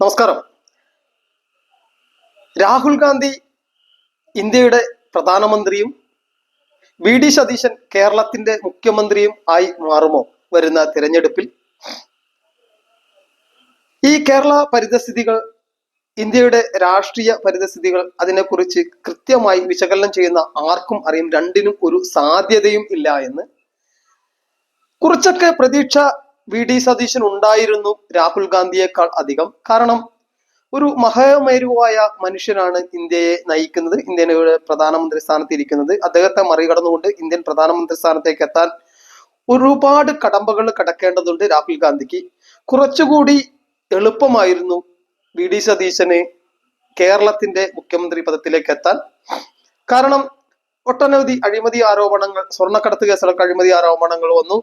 നമസ്കാരം. രാഹുൽ ഗാന്ധി ഇന്ത്യയുടെ പ്രധാനമന്ത്രിയും വി ഡി സതീശൻ കേരളത്തിന്റെ മുഖ്യമന്ത്രിയും ആയി മാറുമോ വരുന്ന തിരഞ്ഞെടുപ്പിൽ? ഈ കേരള പരിതസ്ഥിതികൾ ഇന്ത്യയുടെ രാഷ്ട്രീയ പരിതസ്ഥിതികൾ അതിനെക്കുറിച്ച് കൃത്യമായി വിശകലനം ചെയ്യുന്ന ആർക്കും അറിയും രണ്ടിനും ഒരു സാധ്യതയും ഇല്ല എന്ന്. കുറച്ചൊക്കെ പ്രതീക്ഷ വി ഡി സതീശൻ ഉണ്ടായിരുന്നു രാഹുൽ ഗാന്ധിയേക്കാൾ അധികം. കാരണം ഒരു മഹാമേരുവായ മനുഷ്യനാണ് ഇന്ത്യയെ നയിക്കുന്നത് ഇന്ത്യയുടെ പ്രധാനമന്ത്രി സ്ഥാനത്ത് ഇരിക്കുന്നത്. അദ്ദേഹത്തെ മറികടന്നുകൊണ്ട് ഇന്ത്യൻ പ്രധാനമന്ത്രി സ്ഥാനത്തേക്ക് എത്താൻ ഒരുപാട് കടമ്പകൾ കടക്കേണ്ടതുണ്ട് രാഹുൽ ഗാന്ധിക്ക്. കുറച്ചുകൂടി എളുപ്പമായിരുന്നു വി ഡി സതീശന് കേരളത്തിന്റെ മുഖ്യമന്ത്രി പദത്തിലേക്ക് എത്താൻ. കാരണം ഒട്ടനവധി അഴിമതി ആരോപണങ്ങൾ സ്വർണക്കടത്ത് കേസുകൾക്ക് അഴിമതി ആരോപണങ്ങൾ വന്നു.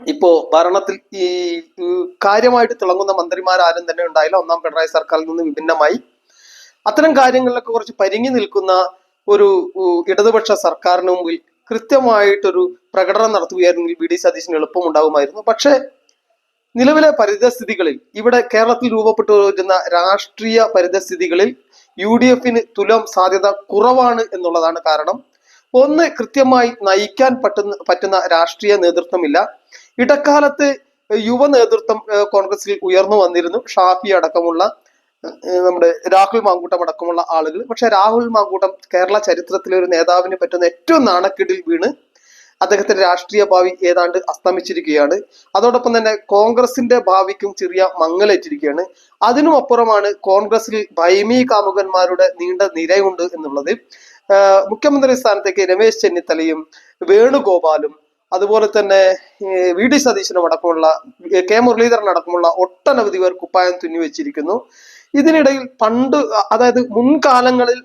ഇപ്പോ ഭരണത്തിൽ ഈ കാര്യമായിട്ട് തിളങ്ങുന്ന മന്ത്രിമാരാരും തന്നെ ഉണ്ടായില്ല. ഒന്നാം പിണറായി സർക്കാരിൽ നിന്ന് വിഭിന്നമായി. അത്തരം കാര്യങ്ങളിലൊക്കെ കുറച്ച് പരിങ്ങി നിൽക്കുന്ന ഒരു ഇടതുപക്ഷ സർക്കാരിന് മുമ്പിൽ കൃത്യമായിട്ടൊരു പ്രകടനം നടത്തുകയായിരുന്നെങ്കിൽ വി ഡി സതീശന് എളുപ്പമുണ്ടാകുമായിരുന്നു. പക്ഷേ നിലവിലെ പരിതസ്ഥിതികളിൽ ഇവിടെ കേരളത്തിൽ രൂപപ്പെട്ടു വരുന്ന രാഷ്ട്രീയ പരിതസ്ഥിതികളിൽ യു ഡി എഫിന് തുലം സാധ്യത കുറവാണ് എന്നുള്ളതാണ് കാരണം. ഒന്ന് കൃത്യമായി നയിക്കാൻ പറ്റുന്ന പറ്റുന്ന രാഷ്ട്രീയ നേതൃത്വമില്ല. ഇടക്കാലത്ത് യുവ നേതൃത്വം കോൺഗ്രസിൽ ഉയർന്നു വന്നിരുന്നു. ഷാഫി അടക്കമുള്ള നമ്മുടെ രാഹുൽ മാങ്കൂട്ടം അടക്കമുള്ള ആളുകൾ. പക്ഷെ രാഹുൽ മാങ്കൂട്ടം കേരള ചരിത്രത്തിലെ ഒരു നേതാവിന് പറ്റുന്ന ഏറ്റവും നാണക്കെടിൽ വീണ് അദ്ദേഹത്തിന്റെ രാഷ്ട്രീയ ഭാവി ഏതാണ്ട് അസ്തമിച്ചിരിക്കുകയാണ്. അതോടൊപ്പം തന്നെ കോൺഗ്രസിന്റെ ഭാവിക്കും ചെറിയ മങ്ങലേറ്റിരിക്കുകയാണ്. അതിനും അപ്പുറമാണ് കോൺഗ്രസിൽ ഭൈമി കാമുകന്മാരുടെ നീണ്ട നിരയുണ്ട് എന്നുള്ളത്. മുഖ്യമന്ത്രി സ്ഥാനത്തേക്ക് രമേശ് ചെന്നിത്തലയും വേണുഗോപാലും അതുപോലെ തന്നെ വി ഡി സതീശനും അടക്കമുള്ള കെ മുരളീധരൻ അടക്കമുള്ള ഒട്ടനവധി പേർ കുപ്പായം തുന്നി വെച്ചിരിക്കുന്നു. ഇതിനിടയിൽ പണ്ട് അതായത് മുൻകാലങ്ങളിൽ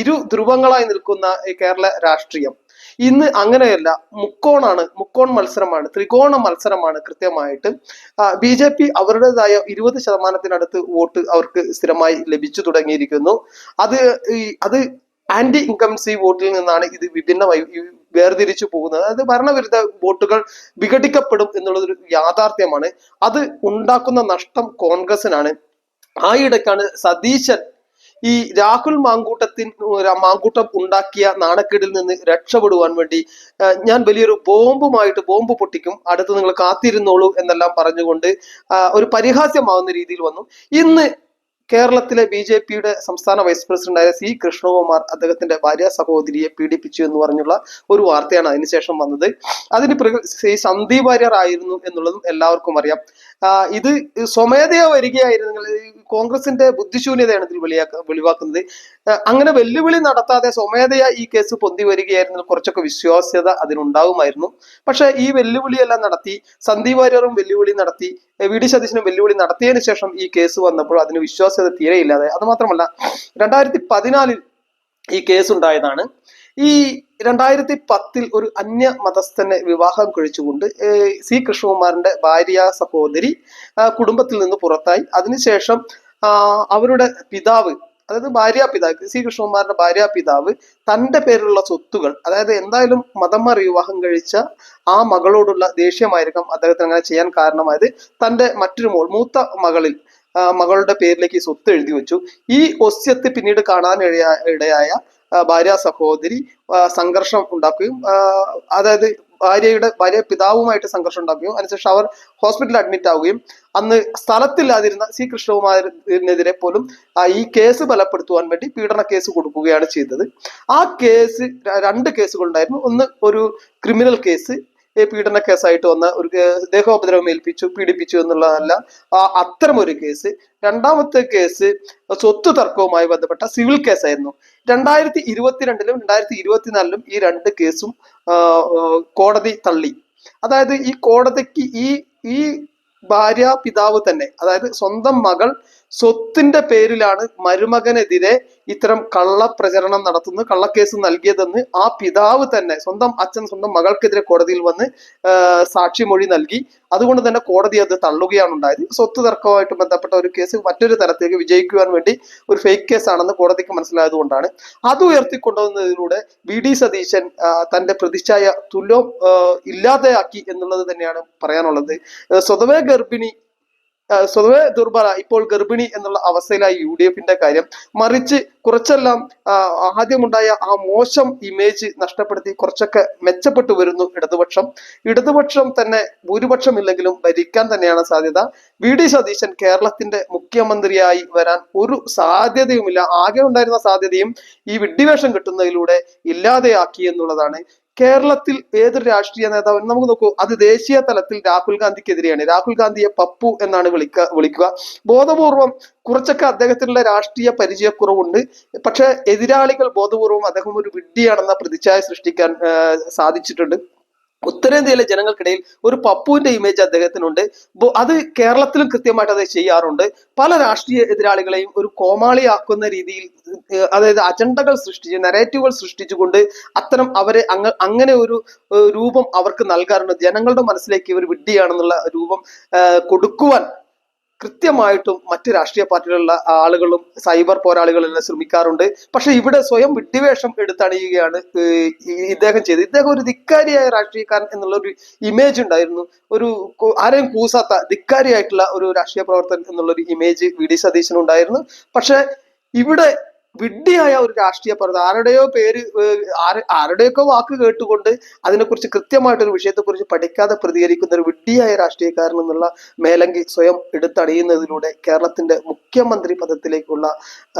ഇരു ധ്രുവങ്ങളായി നിൽക്കുന്ന കേരള രാഷ്ട്രീയം. ഇന്ന് അങ്ങനെയല്ല മുക്കോണാണ് മുക്കോൺ മത്സരമാണ് ത്രികോണ മത്സരമാണ് കൃത്യമായിട്ട്. ബി ജെ പി അവരുടേതായ ഇരുപത് ശതമാനത്തിനടുത്ത് വോട്ട് അവർക്ക് സ്ഥിരമായി ലഭിച്ചു തുടങ്ങിയിരിക്കുന്നു. അത് അത് ആന്റി ഇൻകംസി വോട്ടിൽ നിന്നാണ് ഇത് വിഭിന്നമായി വേർതിരിച്ചു പോകുന്നത്. അതായത് ഭരണവിരുദ്ധ വോട്ടുകൾ വിഘടിക്കപ്പെടും എന്നുള്ളതൊരു യാഥാർത്ഥ്യമാണ്. അത് ഉണ്ടാക്കുന്ന നഷ്ടം കോൺഗ്രസിനാണ് ആ ഇടയ്ക്കാണ് സതീശൻ ഈ രാഹുൽ മാങ്കൂട്ടത്തിൻ മാങ്കൂട്ടം ഉണ്ടാക്കിയ നാണക്കേടിൽ നിന്ന് രക്ഷപ്പെടുവാൻ വേണ്ടി ഞാൻ വലിയൊരു ബോംബുമായിട്ട് ബോംബ് പൊട്ടിക്കും അടുത്ത് നിങ്ങൾ കാത്തിരുന്നോളൂ എന്നെല്ലാം പറഞ്ഞുകൊണ്ട് ഒരു പരിഹാസ്യമാവുന്ന രീതിയിൽ വന്നു. ഇന്ന് കേരളത്തിലെ ബി ജെ പിയുടെ സംസ്ഥാന വൈസ് പ്രസിഡന്റായ സി കൃഷ്ണകുമാർ അദ്ദേഹത്തിന്റെ ഭാര്യ സഹോദരിയെ പീഡിപ്പിച്ചു എന്ന് പറഞ്ഞുള്ള ഒരു വാർത്തയാണ് അതിനുശേഷം വന്നത്. അതിന് സന്ദീപ് വാര്യർ ആയിരുന്നു എന്നുള്ളതും എല്ലാവർക്കും അറിയാം. ഇത് സ്വമേധയാ വരികയായിരുന്നെങ്കിൽ കോൺഗ്രസിന്റെ ബുദ്ധിശൂന്യതയാണ് ഇതിൽ വെളിയാക്ക വെളിവാക്കുന്നത്. അങ്ങനെ വെല്ലുവിളി നടത്താതെ സ്വമേധയാ ഈ കേസ് പൊന്തി വരികയായിരുന്നു കുറച്ചൊക്കെ വിശ്വാസ്യത അതിനുണ്ടാവുമായിരുന്നു. പക്ഷേ ഈ വെല്ലുവിളിയെല്ലാം നടത്തി സന്ദീപ് വാര്യറും വെല്ലുവിളി നടത്തി വി. ഡി. സതീശനും വെല്ലുവിളി നടത്തിയതിനു ശേഷം ഈ കേസ് വന്നപ്പോൾ അതിന് വിശ്വാസ്യത തീരെയില്ലാതെ അത് മാത്രമല്ല രണ്ടായിരത്തി പതിനാലിൽ ഈ കേസ് ഉണ്ടായതാണ്. ഈ രണ്ടായിരത്തി പത്തിൽ ഒരു അന്യ മതസ്ഥനെ വിവാഹം കഴിച്ചുകൊണ്ട് സി. കൃഷ്ണകുമാറിന്റെ ഭാര്യ സഹോദരി കുടുംബത്തിൽ നിന്ന് പുറത്തായി. അതിനുശേഷം അവരുടെ പിതാവ് അതായത് ഭാര്യാപിതാക്ക് ശ്രീകൃഷ്ണകുമാറിന്റെ ഭാര്യാപിതാവ് തന്റെ പേരിലുള്ള സ്വത്തുകൾ അതായത് എന്തായാലും മതം വിവാഹം കഴിച്ച ആ മകളോടുള്ള ദേഷ്യമായിരിക്കാം അദ്ദേഹത്തിന് അങ്ങനെ ചെയ്യാൻ കാരണമായത്. തന്റെ മറ്റൊരു മോൾ മൂത്ത മകളിൽ മകളുടെ പേരിലേക്ക് സ്വത്ത് എഴുതി വെച്ചു. ഈ ഒസ്യത്ത് പിന്നീട് കാണാൻ ഇടയാ- ഇടയായ ഭാര്യ സഹോദരി സംഘർഷം ഉണ്ടാക്കുകയും അതായത് ഭാര്യയുടെ ഭാര്യ പിതാവുമായിട്ട് സംഘർഷം ഉണ്ടാക്കുകയും അതിനുശേഷം അവർ ഹോസ്പിറ്റലിൽ അഡ്മിറ്റ് ആവുകയും അന്ന് സ്ഥലത്തില്ലാതിരുന്ന സി. കൃഷ്ണകുമാരനെതിരെ പോലും ഈ കേസ് ബലപ്പെടുത്തുവാൻ വേണ്ടി പീഡന കേസ് കൊടുക്കുകയാണ് ചെയ്തത്. ആ കേസ് രണ്ട് കേസുകൾ ഉണ്ടായിരുന്നു ഒന്ന് ഒരു ക്രിമിനൽ കേസ് പീഡന കേസായിട്ട് വന്ന ഒരു ദേഹോപദ്രവം ഏൽപ്പിച്ചു പീഡിപ്പിച്ചു എന്നുള്ളതല്ല. അത്തരം ഒരു കേസ്. രണ്ടാമത്തെ കേസ് സ്വത്ത് തർക്കവുമായി ബന്ധപ്പെട്ട സിവിൽ കേസായിരുന്നു. രണ്ടായിരത്തി ഇരുപത്തിരണ്ടിലും രണ്ടായിരത്തി ഇരുപത്തിനാലിലും ഈ രണ്ട് കേസും കോടതി തള്ളി. അതായത് ഈ കോടതിക്ക് ഈ ഈ ഭാര്യ പിതാവ് തന്നെ അതായത് സ്വന്തം മകൾ സ്വത്തിന്റെ പേരിലാണ് മരുമകനെതിരെ ഇത്തരം കള്ളപ്രചരണം നടത്തുന്നു കള്ളക്കേസ് നൽകിയതെന്ന് ആ പിതാവ് തന്നെ സ്വന്തം അച്ഛൻ സ്വന്തം മകൾക്കെതിരെ കോടതിയിൽ വന്ന് സാക്ഷിമൊഴി നൽകി. അതുകൊണ്ട് തന്നെ കോടതി അത് തള്ളുകയാണ് ഉണ്ടായത് സ്വത്ത് തർക്കവുമായിട്ട് ബന്ധപ്പെട്ട ഒരു കേസ് മറ്റൊരു തരത്തിലേക്ക് വിജയിക്കുവാൻ വേണ്ടി ഒരു ഫേക്ക് കേസാണെന്ന് കോടതിക്ക് മനസ്സിലായത് കൊണ്ടാണ്. അത് ഉയർത്തിക്കൊണ്ടുവന്നതിലൂടെ വി. ഡി. സതീശൻ തന്റെ പ്രതിച്ഛായ തുല്യം ഇല്ലാതെയാക്കി എന്നുള്ളത് തന്നെയാണ് പറയാനുള്ളത്. സ്വതവേ ഗർഭിണി സ്വതവേ ദുർബല ഇപ്പോൾ ഗർഭിണി എന്നുള്ള അവസ്ഥയിലായി യു ഡി എഫിന്റെ കാര്യം. മറിച്ച് കുറച്ചെല്ലാം ആദ്യമുണ്ടായ ആ മോശം ഇമേജ് നഷ്ടപ്പെടുത്തി കുറച്ചൊക്കെ മെച്ചപ്പെട്ടു വരുന്നു ഇടതുപക്ഷം. ഇടതുപക്ഷം തന്നെ ഭൂരിപക്ഷം ഇല്ലെങ്കിലും ഭരിക്കാൻ തന്നെയാണ് സാധ്യത. വി ഡി സതീശൻ കേരളത്തിന്റെ മുഖ്യമന്ത്രിയായി വരാൻ ഒരു സാധ്യതയുമില്ല. ആകെ ഉണ്ടായിരുന്ന സാധ്യതയും ഈ വിഡ്ഢിവേഷം കിട്ടുന്നതിലൂടെ ഇല്ലാതെയാക്കി എന്നുള്ളതാണ്. കേരളത്തിൽ ഏതൊരു രാഷ്ട്രീയ നേതാവ് നമുക്ക് നോക്കൂ അത് ദേശീയ തലത്തിൽ രാഹുൽ ഗാന്ധിക്കെതിരെയാണ്. രാഹുൽ ഗാന്ധിയെ പപ്പു എന്നാണ് വിളിക്ക വിളിക്കുക. ബോധപൂർവം കുറച്ചൊക്കെ അദ്ദേഹത്തിനുള്ള രാഷ്ട്രീയ പരിചയക്കുറവുണ്ട്. പക്ഷെ എതിരാളികൾ ബോധപൂർവം അദ്ദേഹം ഒരു വിഡ്ഢിയാണെന്ന പ്രതിച്ഛായ സൃഷ്ടിക്കാൻ സാധിച്ചിട്ടുണ്ട്. ഉത്തരേന്ത്യയിലെ ജനങ്ങൾക്കിടയിൽ ഒരു പപ്പുവിന്റെ ഇമേജ് അദ്ദേഹത്തിനുണ്ട്. അത് കേരളത്തിലും കൃത്യമായിട്ട് അത് ചെയ്യാറുണ്ട്. പല രാഷ്ട്രീയ എതിരാളികളെയും ഒരു കോമാളിയാക്കുന്ന രീതിയിൽ അതായത് അജണ്ടകൾ സൃഷ്ടിച്ച് നെറേറ്റീവുകൾ സൃഷ്ടിച്ചുകൊണ്ട് അത്തരം അവരെ അങ്ങ അങ്ങനെ ഒരു രൂപം അവർക്ക് നൽകാറുണ്ട്. ജനങ്ങളുടെ മനസ്സിലേക്ക് ഇവർ വിഡ്ഢിയാണെന്നുള്ള രൂപം കൊടുക്കുവാൻ കൃത്യമായിട്ടും മറ്റ് രാഷ്ട്രീയ പാർട്ടികളിലുള്ള ആളുകളും സൈബർ പോരാളികളെല്ലാം ശ്രമിക്കാറുണ്ട്. പക്ഷെ ഇവിടെ സ്വയം വിഡ്ഢിവേഷം എടുത്തണിയുകയാണ് ഇദ്ദേഹം ചെയ്തത്. ഇദ്ദേഹം ഒരു ധിക്കാരിയായ രാഷ്ട്രീയക്കാരൻ എന്നുള്ള ഒരു ഇമേജ് ഉണ്ടായിരുന്നു. ഒരു ആരെയും കൂസാത്ത ധിക്കാരിയായിട്ടുള്ള ഒരു രാഷ്ട്രീയ പ്രവർത്തകൻ എന്നുള്ള ഒരു ഇമേജ് വി. ഡി. സതീശന് ഉണ്ടായിരുന്നു പക്ഷെ ഇവിടെ വിഡ്ഢിയായ ഒരു രാഷ്ട്രീയ പ്രവർത്തകൻ ആരുടെയോ പേര് ആര്- ആരുടെയൊക്കെ വാക്ക് കേട്ടുകൊണ്ട് അതിനെക്കുറിച്ച് കൃത്യമായിട്ടൊരു വിഷയത്തെക്കുറിച്ച് പഠിക്കാതെ പ്രതികരിക്കുന്ന ഒരു വിഡ്ഢിയായ രാഷ്ട്രീയക്കാരൻ എന്നുള്ള മേലങ്കി സ്വയം എടുത്തടയുന്നതിലൂടെ കേരളത്തിന്റെ മുഖ്യമന്ത്രി പദത്തിലേക്കുള്ള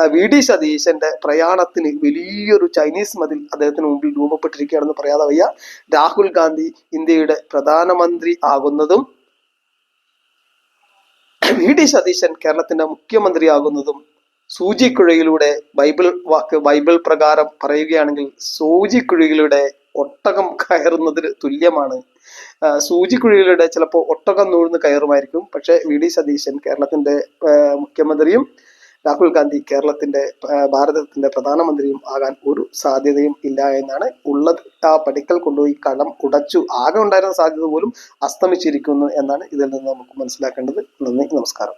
വി. ഡി. സതീശന്റെ പ്രയാണത്തിന് വലിയൊരു ചൈനീസ് മതിൽ അദ്ദേഹത്തിന് മുമ്പിൽ രൂപപ്പെട്ടിരിക്കുകയാണെന്ന് പറയാതെ വയ്യ. രാഹുൽ ഗാന്ധി ഇന്ത്യയുടെ പ്രധാനമന്ത്രി ആകുന്നതും വി. ഡി. സതീശൻ കേരളത്തിന്റെ മുഖ്യമന്ത്രി ആകുന്നതും സൂചിക്കുഴയിലൂടെ ബൈബിൾ വാക്ക് ബൈബിൾ പ്രകാരം പറയുകയാണെങ്കിൽ സൂചിക്കുഴിയിലൂടെ ഒട്ടകം കയറുന്നതിന് തുല്യമാണ്. സൂചിക്കുഴയിലൂടെ ചിലപ്പോൾ ഒട്ടകം നൂഴ്ന്ന് കയറുമായിരിക്കും. പക്ഷേ വി. ഡി. സതീശൻ കേരളത്തിന്റെ മുഖ്യമന്ത്രിയും രാഹുൽ ഗാന്ധി കേരളത്തിന്റെ ഭാരതത്തിന്റെ പ്രധാനമന്ത്രിയും ആകാൻ ഒരു സാധ്യതയും ഇല്ല എന്നാണ് ഉള്ളത്. ആ പടിക്കൽ കൊണ്ടുപോയി കളം ഉടച്ചു. ആകെ ഉണ്ടായിരുന്ന സാധ്യത പോലും അസ്തമിച്ചിരിക്കുന്നു എന്നാണ് ഇതിൽ നിന്ന് നമുക്ക് മനസ്സിലാക്കേണ്ടത്. നന്ദി നമസ്കാരം.